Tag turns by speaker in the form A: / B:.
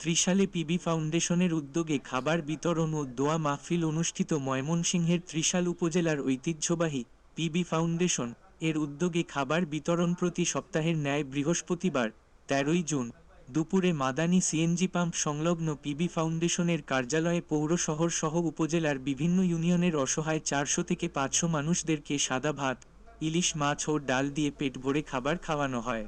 A: ত্রিশালে PB ফাউন্ডেশনের উদ্যোগে খাবার বিতরণ ও দোয়া মাহফিল অনুষ্ঠিত ময়মনসিংহের ত্রিশাল উপজেলার ঐতিহ্যবাহী পিবি ফাউন্ডেশন। এর উদ্যোগে খাবার বিতরণ প্রতি সপ্তাহের ন্যায় বৃহস্পতিবার, তেরোই জুন, দুপুরে মাদানী সিএনজি পাম্প সংলগ্ন পিবি ফাউন্ডেশনের কার্যালয়ে পৌর শহর সহ উপজেলার বিভিন্ন ইউনিয়নের অসহায় চারশো থেকে পাঁচশো মানুষদেরকে সাদা ভাত, ইলিশ মাছ ও ডাল দিয়ে পেট ভরে খাবার খাওয়ানো হয়।